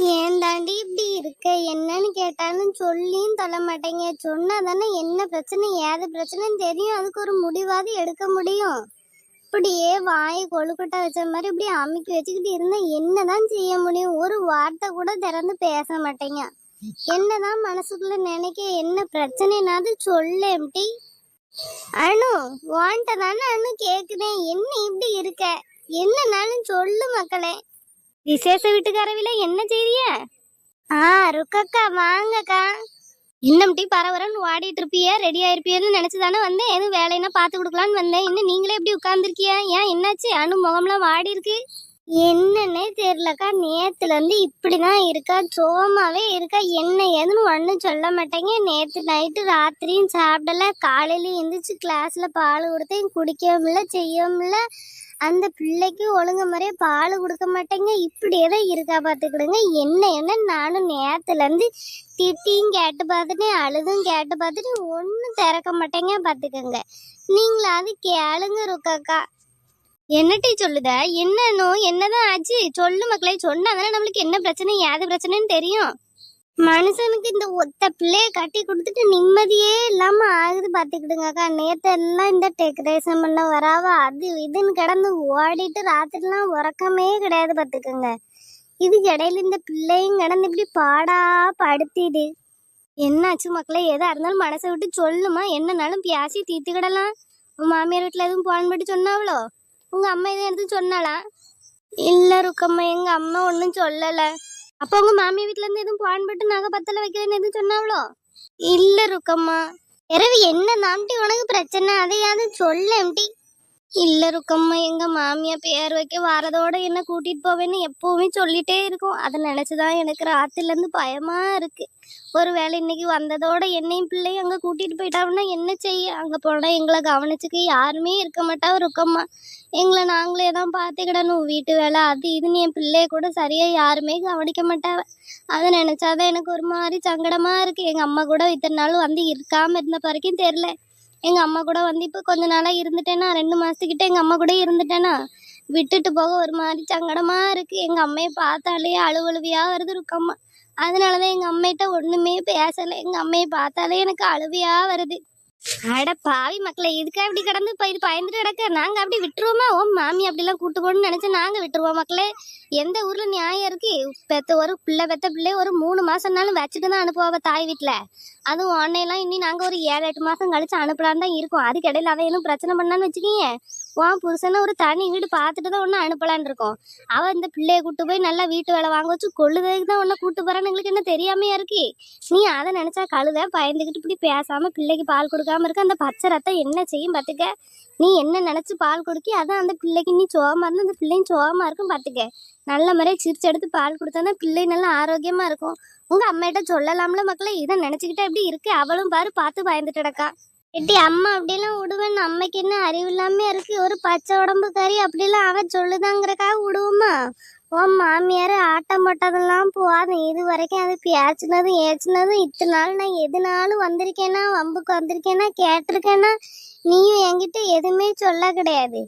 ஏன் தாண்டி இப்படி இருக்க? என்னன்னு கேட்டாலும் சொல்லியும் தொல்ல மாட்டேங்க. சொன்னா தானே என்ன பிரச்சனை ஏது பிரச்சனைன்னு தெரியும். அதுக்கு ஒரு முடிவாது எடுக்க முடியும். இப்படியே வாயை கொழுக்கட்டை வச்ச மாதிரி இப்படி அமுக்கி வச்சுக்கிட்டு இருந்தா என்னதான் செய்ய முடியும்? ஒரு வார்த்தை கூட திறந்து பேச மாட்டேங்க. என்னதான் மனசுக்குள்ள நினைக்க என்ன பிரச்சனைனாவது சொல்லேம்டி அனு வாண்ட தானே அனு கேக்குறேன். என்ன இப்படி இருக்க? என்னனாலும் சொல்லு மக்களே. விசேஷ வீட்டுக்காரவில என்ன செய்திய? ஆ ருக்கக்கா வாங்கக்கா. இன்னும் டீ பரவரன்னு ஓடிட்டு இருப்பிய ரெடி ஆயிருப்பியன்னு நினைச்சு தானே வந்தேன். எதுவும் வேலைன்னா பார்த்து கொடுக்கலான்னு வந்தேன். இன்னும் நீங்களே எப்படி உட்கார்ந்துருக்கிய? ஏன் என்னாச்சு? அனு முகம்லாம் வாடி இருக்கு என்னன்னே தெரியலக்கா. நேத்துல இருந்து இப்படிதான் இருக்கா. சோமாவே இருக்கா. என்ன ஏதுன்னு ஒன்றும் சொல்ல மாட்டேங்க. நேத்து நைட்டு ராத்திரியும் சாப்பிடல. காலையில எந்திரிச்சு கிளாஸ்ல பால் கொடுத்தேன். குடிக்கவும் இல்லை செய்யவும் இல்லை. அந்த பிள்ளைக்கு ஒழுங்கு முறையாக பால் கொடுக்க மாட்டேங்க. இப்படியே தான் இருக்கா பார்த்துக்கிடுங்க. என்ன என்ன? நானும் நேரத்துலேருந்து திட்டியும் கேட்டு பார்த்துட்டு அழுதும் கேட்டு பார்த்துட்டு ஒன்றும் திறக்க மாட்டேங்க பார்த்துக்கோங்க. நீங்களாவது கேளுங்க ருக்காக்கா. என்னட்டி சொல்லுத? நோய் என்னதான் ஆச்சு? சொல்லு மக்களே சொன்னாதானே நம்மளுக்கு என்ன பிரச்சனை? ஏது பிரச்சனைன்னு தெரியும். மனுஷனுக்கு இந்த ஒத்த பிள்ளைய கட்டி கொடுத்துட்டு நிம்மதியே இல்லாம ஆகுது பாத்துக்கிடுங்கக்கா நேத்தெல்லாம் இந்த டெக்கரேஷன் பண்ண வராவா அது இதுன்னு கிடந்து ஓடிட்டு ராத்திரிலாம் உறக்கமே கிடையாது பாத்துக்கோங்க. இதுக்கு இடையில இந்த பிள்ளையும் கிடந்து இப்படி பாடா படுத்திடு என்னாச்சு மக்களே? எதா இருந்தாலும் மனசை விட்டு சொல்லுமா? என்னனாலும் பேசி தீர்த்துக்கிடலாம் உன் மாமியார் வீட்டுல எதுவும் போன் பண்ணி சொன்னாவளோ? உங்க அம்மா எதுவும் எடுத்து சொன்னாளா? இல்ல ருக்கம்மா எங்க அம்மா ஒன்றும் சொல்லல. அப்போ உங்க மாமியார் வீட்ல இருந்து எதுவும் பான் போட்டு நகை பத்தல வைக்கிறேன்னு எதுவும் சொன்னாவளோ? இல்ல ருக்கம்மா. இரவு என்ன நாம்டி உனக்கு பிரச்சனை? அதையாவது சொல்லேம்டி இல்ல ருக்கம்மா எங்க மாமியா பேர் வைக்க வரதோட என்ன கூட்டிட்டு போவேன்னு எப்பவுமே சொல்லிட்டே இருக்கும். அதை நினைச்சுதான் எனக்கு ராத்திரில இருந்து பயமா இருக்கு. ஒருவேளை இன்னைக்கு வந்ததோட என்னையும் பிள்ளையும் அங்க கூட்டிட்டு போயிட்டாங்கன்னா என்ன செய்ய? அங்க போனா எங்களை கவனிச்சுக்க யாருமே இருக்க மாட்டா ருக்கம்மா. எங்களை நாங்களே தான் பார்த்துக்கிடணும். வீட்டு வேலை அது இதுன்னு என் பிள்ளைய கூட சரியா யாருமே கவனிக்க மாட்டாவ. அதை நினைச்சாதான் எனக்கு ஒரு மாதிரி சங்கடமா இருக்கு. எங்க அம்மா கூட இத்தனை நாள் வந்து இருக்காம இருந்த வரைக்கும் தெரியல. எங்கள் அம்மா கூட வந்து இப்போ கொஞ்ச நாளாக இருந்துட்டேனா ரெண்டு மாதத்துக்கிட்ட எங்கள் அம்மா கூட இருந்துட்டேனா விட்டுட்டு போக ஒரு மாதிரி சங்கடமாக இருக்குது எங்கள் அம்மையை பார்த்தாலே அழுவழுவியாக வருது ரொக்கம்மா. அதனால தான் எங்கள் அம்மாகிட்ட ஒன்றுமே பேசலை. எங்கள் அம்மையை பார்த்தாலே எனக்கு அழுவியாக வருது. அட பாவி மக்களை இதுக்கா இப்படி கிடந்து இப்போ இது பயந்துட்டு கிடக்க. நாங்க அப்படி விட்டுருவோமா? ஓ மாமி அப்படிலாம் கூட்டு போகணும்னு நினைச்சு நாங்க விட்டுருவோம் மக்களே. எந்த ஊர்ல நியாயம் இருக்கு? பெத்த ஒரு பிள்ளை பெத்த பிள்ளை ஒரு மூணு மாசம்னாலும் வச்சுட்டு தான் அனுப்புவாங்க தாய் வீட்டுல அதுவும் உன்னையெல்லாம் இனி நாங்க ஒரு ஏழு எட்டு மாசம் கழிச்சு அனுப்பலான்னு தான் இருக்கோம். அதுக்கு இடையில எதுவும் பிரச்சனை பண்ணான்னு வச்சுக்கீங்க உன் புருஷனை ஒரு தனி வீடு பார்த்துட்டு தான் ஒன்று அனுப்பலான்னு இருக்கோம். அவன் இந்த பிள்ளைய கூட்டு போய் நல்லா வீட்டு வேலை வாங்க வச்சு கொள்ளுறதுக்கு தான் ஒன்று கூட்டு போறான்னு எங்களுக்கு என்ன தெரியாமையா இருக்கு? நீ அதை நினைச்சா கழுத பயந்துக்கிட்டு இப்படி பேசாம பிள்ளைக்கு பால் கொடுக்காம இருக்க அந்த பச்சை ரத்தம் என்ன செய்யும் பாத்துக்க நீ என்ன நினைச்சு பால் கொடுக்கி அதான் அந்த பிள்ளைக்கு நீ சோகமா இருந்தா அந்த பிள்ளையும் சோகமா இருக்கும் பார்த்துக்க. நல்ல முறையாக சிரிச்சு எடுத்து பால் கொடுத்தா பிள்ளை நல்லா ஆரோக்கியமா இருக்கும். உங்க அம்மாட்ட சொல்லலாம்ல மக்களை இதை நினச்சிக்கிட்டா எப்படி இருக்கு? அவளும் பாரு பார்த்து பயந்துட்டடக்கா எட்டி அம்மா அப்படிலாம் விடுவேன்னு அம்மைக்கு என்ன அறிவு இல்லாம இருக்கு? ஒரு பச்சை உடம்பு கறி அப்படிலாம் அவன் சொல்லுதாங்கிறக்காக விடுவோமா? உன் மாமியார் ஆட்டம் போட்டதெல்லாம் போகாதும் இது வரைக்கும் அது பேச்சினதும் ஏச்சினதும் இத்தனை நாள் நான் எதுனாலும் வந்திருக்கேனா வம்புக்கு வந்திருக்கேனா கேட்டிருக்கேனா நீயும் என்கிட்ட எதுவுமே சொல்ல கிடையாது.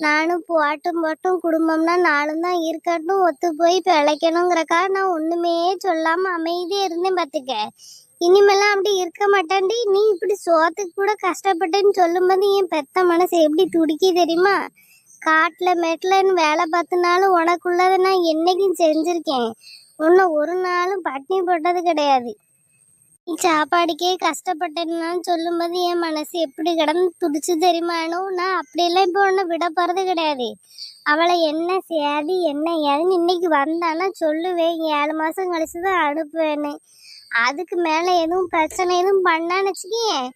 நானும் போட்டும் போட்டும் குடும்பம்னா நானும் தான் இருக்கட்டும் ஒத்து போய் பிழைக்கணுங்கிறக்காக நான் ஒண்ணுமே சொல்லாமல் அமைதியாக இருந்தேன் பார்த்துக்க இனிமேலாம் அப்படி இருக்க மாட்டான்டி. நீ இப்படி சோத்துக்கு கூட கஷ்டப்பட்டேன்னு சொல்லும்போது என் பெத்த மனசு எப்படி துடிக்கி தெரியுமா? காட்டில் மெட்லன்னு வேலை பார்த்தனாலும் உனக்குள்ளதை நான் என்னைக்கும் செஞ்சிருக்கேன். உன்னை ஒரு நாளும் பட்னி போட்டது கிடையாது. நீ சாப்பாடுக்கே கஷ்டப்பட்டேன்னு சொல்லும்போது என் மனசு எப்படி கிடந்து துடிச்சு தெரியுமானோ நான் அப்படியெல்லாம் இப்போ உன்னை விட போகிறது கிடையாது. அவளை என்ன சேதி என்ன ஏதுன்னு இன்னைக்கு வந்தானா சொல்லுவேன். ஏழு மாதம் கழிச்சு தான் அனுப்புவேன்னு. அதுக்கு மேலே எதுவும் பிரச்சனை எதுவும் பண்ணான்னு வச்சுக்கேன்.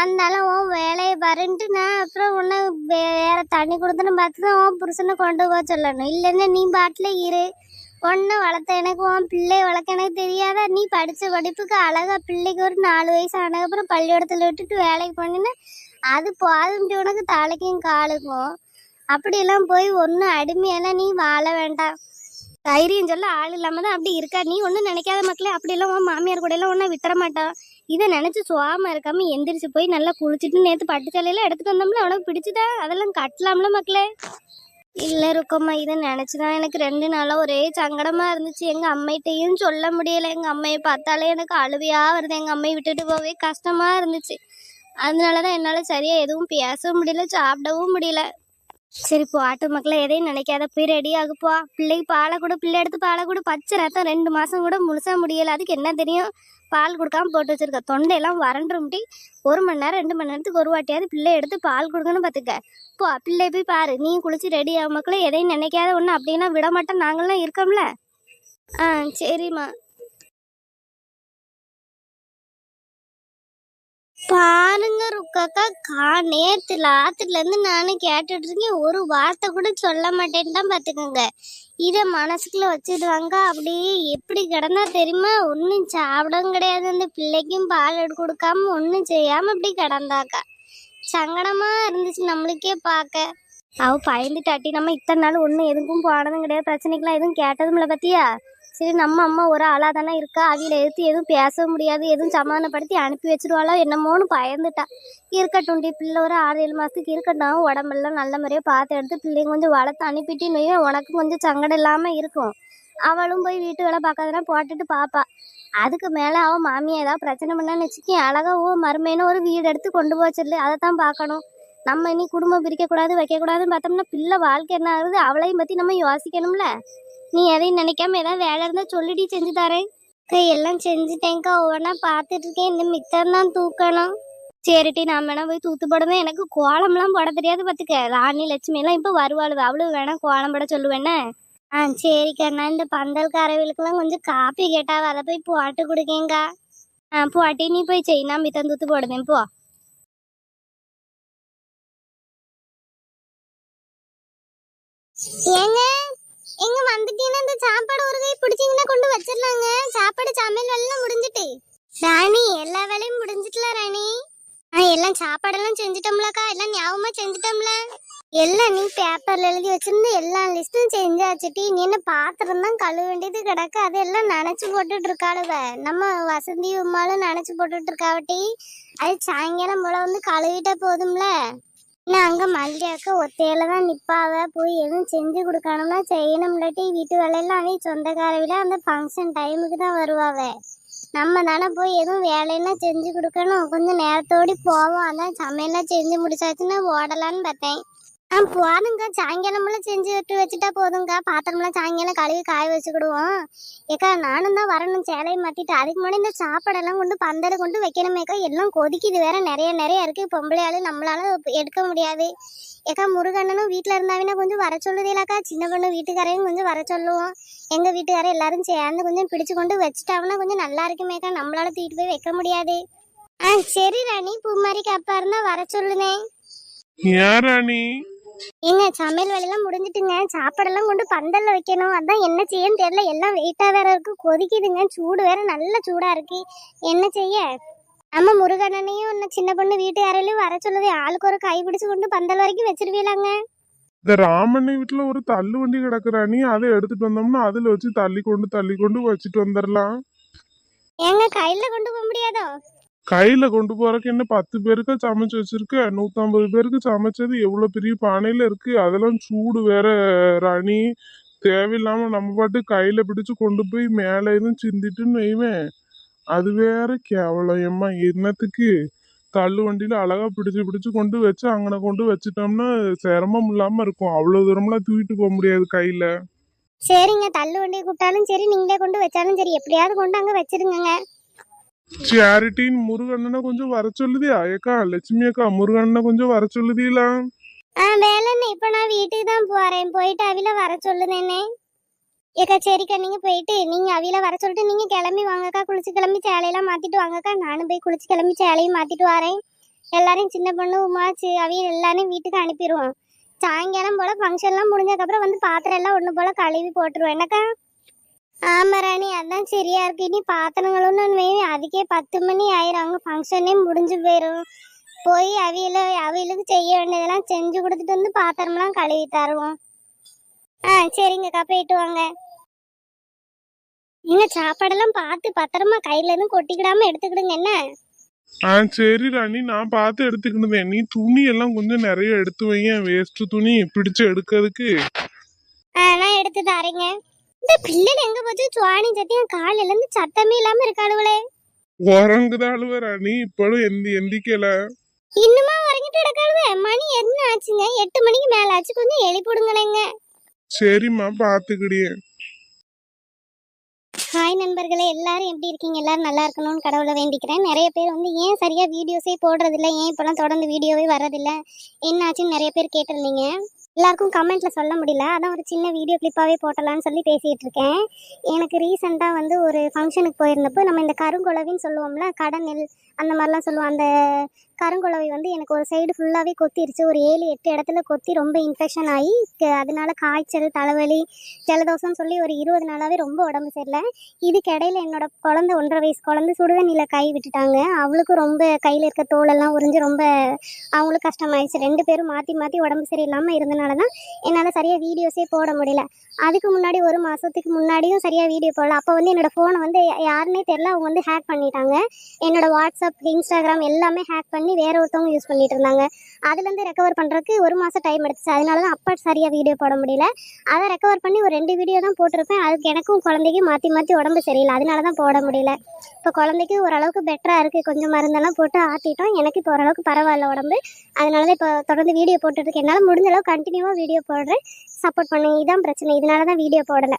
அதனால உன் வேலையை வரன்ட்டு நான் அப்புறம் உன்னை வேற தண்ணி கொடுத்துன்னு பார்த்து தான் உன் புருஷனை கொண்டு போக சொல்லணும். இல்லைன்னா நீ பாட்டில் இரு. ஒன்றை வளர்த்த எனக்கு உன் பிள்ளை வளர்க்க எனக்கு தெரியாதா? நீ படித்த படிப்புக்கு அழகாக பிள்ளைக்கு ஒரு நாலு வயசு ஆனதுக்கப்புறம் பள்ளிக்கூடத்தில் விட்டுட்டு வேலைக்கு போனீங்கன்னா அது போதும்ட்டு உனக்கு தலைக்கும் காலுக்கும். அப்படியெல்லாம் போய் ஒன்றும் அடிமையெல்லாம் நீ வாழ வேண்டாம். தைரியம் சொல்ல ஆள் இல்லாம தான் அப்படி இருக்கா? நீ ஒன்றும் நினைக்காத மக்களே அப்படியெல்லாம் உன் மாமியார் கூட எல்லாம் ஒன்றும் விட்டுற மாட்டான் இதை நினைச்சு சுவாம இருக்காம எந்திரிச்சு போய் நல்லா குளிச்சுட்டு நேற்று பட்டு எடுத்துட்டு வந்தோம்ல உனக்கு பிடிச்சதா? அதெல்லாம் கட்டலாம்ல மக்களே. இல்ல ருக்கம்மா இதை நினைச்சுதான் எனக்கு ரெண்டு நாளா ஒரே சங்கடமா இருந்துச்சு. எங்க அம்மைகிட்டையும் சொல்ல முடியல. எங்க அம்மையை பார்த்தாலே எனக்கு அழுவையாக வருது. எங்க அம்மையை விட்டுட்டு போவே கஷ்டமா இருந்துச்சு. அதனாலதான் என்னால சரியா எதுவும் பேசவும் முடியல சாப்பிடவும் முடியல. சரி போ ஆட்டு மக்களை எதையும் நினைக்காத. போய் ரெடி ஆகுப்பா பிள்ளைக்கு பாலை கூட பிள்ளை எடுத்து பாலை கூட. பச்சை ரத்தம் ரெண்டு மாசம் கூட முழுசா முடியல. அதுக்கு என்ன தெரியும்? பால் கொடுக்காம போட்டு வச்சிருக்க. தொண்டையெல்லாம் முட்டி ஒரு மணி நேரம் ரெண்டு மணி நேரத்துக்கு ஒரு வாட்டியாவது பிள்ளை எடுத்து பால் கொடுக்கணும் பார்த்துக்க. போ பிள்ளை போய் பாரு. நீ குளிச்சு ரெடி ஆகும் மக்களே. எதையும் நினைக்காத ஒன்று அப்படின்னா விட மாட்டேன் நாங்களாம் இருக்கோம்ல. ஆ சரிம்மா. பாருங்க ருக்காக்கா கா நேற்று ஆத்துல இருந்து நானும் கேட்டுட்டு இருக்கேன் ஒரு வார்த்தை கூட சொல்ல மாட்டேன்னு தான் பார்த்துக்கோங்க இதை மனசுக்குள்ள வச்சிடுவாங்க அப்படியே எப்படி கிடந்தா தெரியுமா? ஒன்றும் சாப்பிடவும் கிடையாது. அந்த பிள்ளைக்கும் பால் எடுத்து கொடுக்காம ஒன்றும் செய்யாம இப்படி கிடந்தாக்கா. சங்கடமா இருந்துச்சு நம்மளுக்கே பார்க்க அவ பயந்துட்டாட்டி நம்ம இத்தனை நாள் ஒன்றும் எதுக்கும் போனதும் கிடையாது. பிரச்சனைக்கெல்லாம் எதுவும் கேட்டதும் இல்லை பார்த்தியா சரி நம்ம அம்மா ஒரு ஆளாக தானே இருக்கா? அவியில் எடுத்து எதுவும் பேச முடியாது எதுவும் சமாதானப்படுத்தி அனுப்பி வச்சிருவாளோ என்னமோன்னு பயந்துட்டா. இருக்கட்டும் டி பிள்ளை ஒரு ஆறு ஏழு மாதத்துக்கு இருக்கட்டும். உடம்பெல்லாம் நல்ல முறையாக பார்த்து எடுத்து பிள்ளைங்க கொஞ்சம் வளர்த்து அனுப்பிட்டின்னு உனக்கும் கொஞ்சம் சங்கடம் இல்லாமல் இருக்கும். அவளும் போய் வீட்டு வேலை பார்க்காதனா போட்டுட்டு பார்ப்பா அதுக்கு மேலே அவன் மாமியை ஏதாவது பிரச்சனை பண்ணான்னு வச்சுக்கேன் அழகாக ஓ மருமைன்னு ஒரு வீடு எடுத்து கொண்டு போச்சிடல அதை தான் பார்க்கணும். நம்ம இனி குடும்பம் பிரிக்கக்கூடாது வைக்கக்கூடாதுன்னு பார்த்தோம்னா பிள்ளை வாழ்க்கை என்ன ஆகுது? அவளையும் பற்றி நம்ம யோசிக்கணும்ல. நீ எதையும் நினைக்காம ஏதாவது வேலை இருந்தால் சொல்லிடி செஞ்சு தரேன். எல்லாம் செஞ்சுட்டேங்க்கா ஒவ்வொன்றா பார்த்துட்டு இருக்கேன் இந்த மித்தம் தான் தூக்கணும். சரிட்டி நான் வேணா போய் தூத்து போடுவேன் எனக்கு கோலம்லாம் போட தெரியாது பார்த்துக்க. ராணி லட்சுமி எல்லாம் இப்போ வருவாளுவ. அவளும் வேணா கோலம் போட சொல்லுவேனே ஆ சரிக்கா. நான் இந்த பந்தல் கறவைகளுக்கெல்லாம் கொஞ்சம் காப்பி கேட்டாவ அதை போய் போட்டு கொடுக்கேங்க்கா ஆ போட்டி நீ போய் செய். நான் மித்தம் தூத்து போடுவேன். போ. ஏங்க எங்க வந்துட்டீங்கன்னா இந்த சாப்பாடு ஒரு கை பிடிச்சிங்கன்னா கொண்டு வச்சிடலாங்க. சாப்பாடு சமையல் எல்லாம் முடிஞ்சிட்டு. ராணி எல்லா வேலையும் முடிஞ்சிட்டல ராணி? ஆ எல்லாம் சாப்பாடெல்லாம் செஞ்சுட்டோம்லக்கா. எல்லாம் ஞாபகமா செஞ்சுட்டோம்ல? எல்லாம் நீ பேப்பர்ல எழுதி வச்சிருந்த எல்லா லிஸ்டும் செஞ்சாச்சுட்டி நீ என்ன பாத்திரம் தான் கழுவ வேண்டியது கிடக்கு? அதெல்லாம் நினைச்சு போட்டுட்டு இருக்காளுவ. நம்ம வசந்தி உமாலும் நினைச்சு போட்டுட்டு இருக்காவட்டி. அது சாயங்காலம் போல வந்து கழுவிட்டா போதும்ல? நான் அங்க மல்லியாக்க ஒத்தையில தான் நிப்பாவ. போய் எதுவும் செஞ்சு கொடுக்கணும்னா செய்யணும் இல்லாட்டி வீட்டு வேலையெல்லாம் அவ சொந்தக்கார விட அந்த ஃபங்க்ஷன் டைமுக்கு தான் வருவாவ. நம்ம தானே போய் எதுவும் வேலையெல்லாம் செஞ்சு கொடுக்கணும். கொஞ்சம் நேரத்தோடி போவோம். அதான் சமையல்லாம் செஞ்சு முடிச்சாச்சுன்னா ஓடலான்னு பார்த்தேன். ஆ போதுங்க சாயங்காலமெல்லாம் செஞ்சு விட்டு வச்சுட்டா போதுங்க பாத்திரமெல்லாம் சாயங்காலம் கழுவி காய வச்சுக்கிடுவோம். ஏக்கா நானும் தான் வரணும். சேலையை மாத்திட்டு அதுக்கு முன்னாடி இந்த சாப்பாடெல்லாம் கொண்டு பந்தல கொண்டு வைக்கணுமேக்கா. எல்லாம் கொதிக்குது வேற. நிறைய நிறைய இருக்கு. பொம்பளையாலும் நம்மளால எடுக்க முடியாது. ஏக்கா முருகண்ணனும் வீட்டில் இருந்தாவினா கொஞ்சம் வர சொல்லுதேலாக்கா. சின்ன பொண்ணு வீட்டுக்காரையும் கொஞ்சம் வர சொல்லுவோம். எங்க வீட்டுக்காரர் எல்லாரும் சேர்ந்து கொஞ்சம் பிடிச்சு கொண்டு வச்சுட்டாங்கன்னா கொஞ்சம் நல்லா இருக்குமேக்கா. நம்மளால தூக்கிட்டு போய் வைக்க முடியாது. ஆ சரி ராணி. பூமாரிக்கு அப்பா இருந்தா வர சொல்லுனேன். ஏன் ராணி? ஏங்க சமையல் வேலையெல்லாம் முடிஞ்சிட்டுங்க. சாப்பாடெல்லாம் கொண்டு பந்தல்ல வைக்கணும். அதான் என்ன செய்யன்னு தெரியல. எல்லாம் வெயிட்டா வேற இருக்கு. கொதிக்குதுங்க. சூடு வேற நல்ல சூடா இருக்கு. என்ன செய்ய? நம்ம முருகண்ணனையும் இன்னும் சின்ன பொண்ணு வீட்டு யாரையிலும் வர சொல்லுது. ஆளுக்கு ஒரு கை பிடிச்சு கொண்டு பந்தல் வரைக்கும் வச்சிருவீங்களாங்க இந்த ராமண்ணி வீட்டுல ஒரு தள்ளு வண்டி கிடக்கு ராணி அதை எடுத்துட்டு வந்தோம்னா அதுல வச்சு தள்ளி கொண்டு தள்ளி கொண்டு வச்சுட்டு வந்துடலாம் ஏங்க கையில கொண்டு போக முடியாதோ? கையில கொண்டு போறதுக்கு என்ன பத்து பேருக்கு சமைச்சு வச்சிருக்க நூத்தம்பது பேருக்கு சமைச்சது எவ்வளவு பெரிய பானையில இருக்கு அதெல்லாம் சூடு வேற ராணி. தேவையில்லாம நம்ம பாட்டு கையில பிடிச்சு கொண்டு போய் மேல எதுவும் சிந்திட்டுன்னு வைவேன். அது வேற கேவலம் என்னத்துக்கு? தள்ளு வண்டியில அழகா பிடிச்சு பிடிச்சு கொண்டு வச்சு அங்கன கொண்டு வச்சிட்டோம்னா சிரமம் இல்லாம இருக்கும். அவ்வளவு தூரம்லாம் தூக்கிட்டு போக முடியாது கையில. சரிங்க தள்ளு வண்டியை கூப்பிட்டாலும் சரி நீங்களே கொண்டு வச்சாலும் சரி எப்படியாவது கொண்டு அங்க வச்சிருங்க சேரிட்டின் முருகண்ணனை கொஞ்சம் வர சொல்லுதியா? ஏக்கா லட்சுமி அக்கா முருகண்ணனை கொஞ்சம் வர சொல்லுதீங்களா ஆ வேலைன்னு இப்ப நான் வீட்டுக்கு தான் போறேன். போயிட்டு அவில வர சொல்லுதேனே ஏக்கா சரிக்கா நீங்க போயிட்டு நீங்க அவில வர சொல்லிட்டு நீங்க கிளம்பி வாங்கக்கா. குளிச்சு கிளம்பி சேலையெல்லாம் மாத்திட்டு வாங்கக்கா. நானும் போய் குளிச்சு கிளம்பி சேலையும் மாத்திட்டு வரேன். எல்லாரையும் சின்ன பொண்ணு உமாச்சு அவிய எல்லாரையும் வீட்டுக்கு அனுப்பிடுவோம். சாயங்காலம் போல ஃபங்க்ஷன்லாம் முடிஞ்சதுக்கப்புறம் வந்து பாத்திரம் எல்லாம் ஒன்று போல கழுவி போட்டுருவோம். என்னக்கா? ஆமா ராணி அதான் சரியா இருக்கு. இனி பாத்திரங்களும் அதுக்கே பத்து மணி ஆயிரும். அங்க ஃபங்க்ஷனே முடிஞ்சு போயிடும் போய் அவியல அவியலுக்கு செய்ய வேண்டியதெல்லாம் செஞ்சு கொடுத்துட்டு வந்து பாத்திரம்லாம் கழுவி தருவோம். ஆ சரிங்கக்கா. போயிட்டு வாங்க. நீங்க சாப்பாடெல்லாம் பார்த்து பத்திரமா கையில எதுவும் கொட்டிக்கிடாம எடுத்துக்கிடுங்க. என்ன? ஆ சரி ராணி. நான் பார்த்து எடுத்துக்கிட்டேன் நீ துணி எல்லாம் கொஞ்சம் நிறைய எடுத்து வையேன். வேஸ்ட் துணி பிடிச்சு எடுக்கிறதுக்கு. ஆ நான் எடுத்து தாரேங்க. இந்த பிள்ளைகள் எங்க போச்சு சுவாணி சத்தியம் காலையில இருந்து சத்தமே இல்லாம இருக்காளுவளே உறங்குதாளுவ ராணி இப்பளும் எந்தி எந்திக்கல. இன்னுமா உறங்கிட்டு கிடக்காளுவ மணி என்ன ஆச்சுங்க? எட்டு மணிக்கு மேல ஆச்சு. கொஞ்சம் எழுப்பிடுங்களேங்க சரிம்மா பார்த்துக்கிடியே ஹாய் நண்பர்களே எல்லாரும் எப்படி இருக்கீங்க? எல்லாரும் நல்லா இருக்கணும்னு கடவுளை வேண்டிக்கிறேன். நிறைய பேர் வந்து ஏன் சரியா வீடியோஸே போடுறதில்ல? ஏன் இப்போலாம் தொடர்ந்து வீடியோவே வரதில்ல என்ன ஆச்சுன்னு நிறைய பேர் கேட்டிருந்தீங்க. எல்லாருக்கும் கமெண்ட்ல சொல்ல முடியல. அதான் ஒரு சின்ன வீடியோ கிளிப்பாகவே போட்டலாம்னு சொல்லி பேசிட்டு இருக்கேன். எனக்கு ரீசெண்டாக வந்து ஒரு ஃபங்க்ஷனுக்கு போயிருந்தப்போ நம்ம இந்த கருங்குளவின்னு சொல்லுவோம்ல கடநெல் அந்த மாதிரிலாம் சொல்லுவோம். அந்த கருங்குழவை வந்து எனக்கு ஒரு சைடு ஃபுல்லாகவே கொத்திருச்சு. ஒரு ஏழு எட்டு இடத்துல கொத்தி ரொம்ப இன்ஃபெக்ஷன் ஆகி அதனால காய்ச்சல் தலைவலி ஜலதோஷம்னு சொல்லி ஒரு இருபது நாளாகவே ரொம்ப உடம்பு சரியில்லை. இதுக்கு என்னோட குழந்தை ஒன்றரை வயசு குழந்தை சுடுதண்ணியில் கை விட்டுட்டாங்க. அவளுக்கும் ரொம்ப கையில் இருக்க தோலெல்லாம் உறிஞ்சு ரொம்ப அவங்களுக்கும் கஷ்டமாயிடுச்சு ரெண்டு பேரும் மாற்றி மாற்றி உடம்பு சரியில்லாமல் இருந்தனால தான் என்னால் சரியாக வீடியோஸே போட முடியல. அதுக்கு முன்னாடி ஒரு மாதத்துக்கு முன்னாடியும் சரியாக வீடியோ போடல. அப்போ வந்து என்னோடய ஃபோனை வந்து யாருன்னே தெரில அவங்க வந்து ஹேக் பண்ணிட்டாங்க. என்னோடய வாட்ஸ்அப் இன்ஸ்டாகிராம் எல்லாமே ஹேக் பண்ணி வேற ஒருத்தவங்க யூஸ் பண்ணிட்டு இருந்தாங்க. அதுலேருந்து ரெக்கவர் பண்ணுறதுக்கு ஒரு மாதம் டைம் எடுத்துச்சு. அதனால தான் அப்போ சரியாக வீடியோ போட முடியல. அதை ரெக்கவர் பண்ணி ஒரு ரெண்டு வீடியோ தான் போட்டிருப்பேன். அதுக்கு எனக்கும் குழந்தைக்கும் மாற்றி மாற்றி உடம்பு சரியில்லை. அதனால தான் போட முடியல. இப்போ குழந்தைக்கு ஓரளவுக்கு பெட்டராக இருக்குது கொஞ்சம் மருந்தெல்லாம் போட்டு ஆற்றிட்டோம் எனக்கு இப்போ ஓரளவுக்கு பரவாயில்ல உடம்பு. அதனால தான் இப்போ தொடர்ந்து வீடியோ போட்டுட்டு என்னால் முடிஞ்ச அளவுக்கு கண்டினியூவாக வீடியோ போடுறேன். சப்போர்ட் பண்ணுங்க இதுதான் பிரச்சனை. இதனால தான் வீடியோ போடலை.